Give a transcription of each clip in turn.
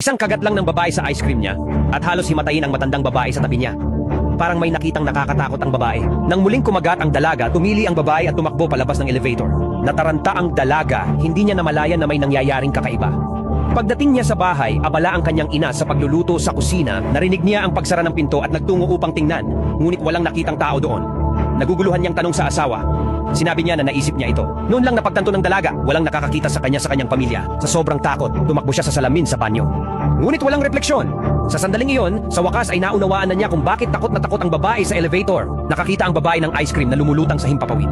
Isang kagat lang ng babae sa ice cream niya at halos himatayin ang matandang babae sa tabi niya. Parang may nakitang nakakatakot ang babae. Nang muling kumagat ang dalaga, tumili ang babae at tumakbo palabas ng elevator. Nataranta ang dalaga, hindi niya namalayan na may nangyayaring kakaiba. Pagdating niya sa bahay, abala ang kanyang ina sa pagluluto sa kusina, narinig niya ang pagsara ng pinto at nagtungo upang tingnan, ngunit walang nakitang tao doon. Naguguluhan niyang tanong sa asawa. Sinabi niya na naisip niya ito. Noon lang napagtanto ng dalaga, walang nakakakita sa kanya sa kanyang pamilya. Sa sobrang takot, tumakbo siya sa salamin sa banyo. Ngunit walang refleksyon. Sa sandaling iyon, sa wakas ay naunawaan na niya kung bakit takot na takot ang babae sa elevator. Nakakita ang babae ng ice cream na lumulutang sa himpapawid.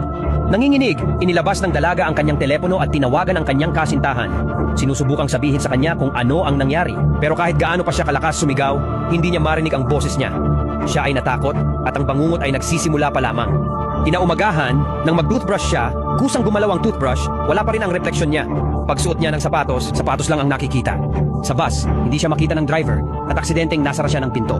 Nanginginig, inilabas ng dalaga ang kanyang telepono at tinawagan ang kanyang kasintahan. Sinusubukang sabihin sa kanya kung ano ang nangyari. Pero kahit gaano pa siya kalakas sumigaw, hindi niya marinig ang boses niya. Siya ay natakot at ang bangungot ay nagsisimula pa lamang. Kinaumagahan, nang mag-toothbrush siya, kusang gumalaw ang toothbrush, wala pa rin ang refleksyon niya. Pagsuot niya ng sapatos, sapatos lang ang nakikita. Sa bus, hindi siya makita ng driver at aksidenteng nasara siya ng pinto.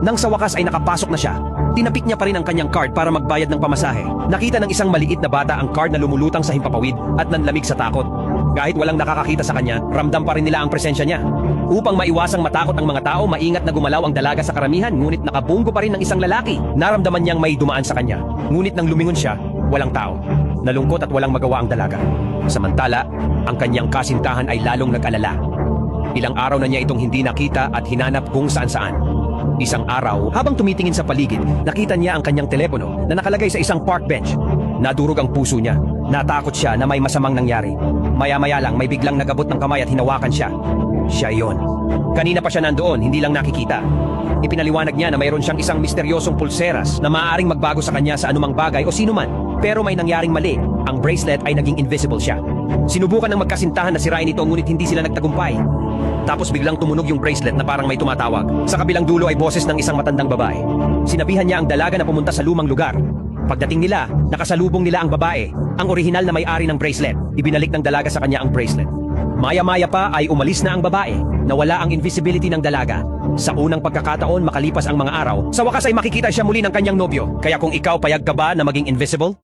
Nang sa wakas ay nakapasok na siya, tinapik niya pa rin ang kanyang card para magbayad ng pamasahe. Nakita ng isang maliit na bata ang card na lumulutang sa himpapawid at nanlamig sa takot. Kahit walang nakakakita sa kanya, ramdam pa rin nila ang presensya niya. Upang maiwasang matakot ang mga tao, maingat na gumalaw ang dalaga sa karamihan, ngunit nakabunggo pa rin ng isang lalaki. Naramdaman niyang may dumaan sa kanya. Ngunit nang lumingon siya, walang tao. Nalungkot at walang magawa ang dalaga. Samantala, ang kanyang kasintahan ay lalong nag-alala. Ilang araw na niya itong hindi nakita at hinanap kung saan-saan. Isang araw, habang tumitingin sa paligid, nakita niya ang kanyang telepono na nakalagay sa isang park bench. Nadurog ang puso niya. Natakot siya na may masamang nangyari. Maya-maya lang may biglang nagabot ng kamay at hinawakan siya. Siya yon. Kanina pa siya nandoon, hindi lang nakikita. Ipinaliwanag niya na mayroon siyang isang misteryosong pulseras na maaaring magbago sa kanya sa anumang bagay o sino man. Pero may nangyaring mali. Ang bracelet ay naging invisible siya. Sinubukan ng magkasintahan na sirain ito ngunit hindi sila nagtagumpay. Tapos biglang tumunog yung bracelet na parang may tumatawag. Sa kabilang dulo ay boses ng isang matandang babae. Sinabihan niya ang dalaga na pumunta sa lumang lugar. Pagdating nila, nakasalubong nila ang babae, ang orihinal na may-ari ng bracelet. Ibinalik ng dalaga sa kanya ang bracelet. Maya-maya pa ay umalis na ang babae, nawala ang invisibility ng dalaga. Sa unang pagkakataon makalipas ang mga araw, sa wakas ay makikita siya muli ng kanyang nobyo. Kaya kung ikaw payag ka ba na maging invisible?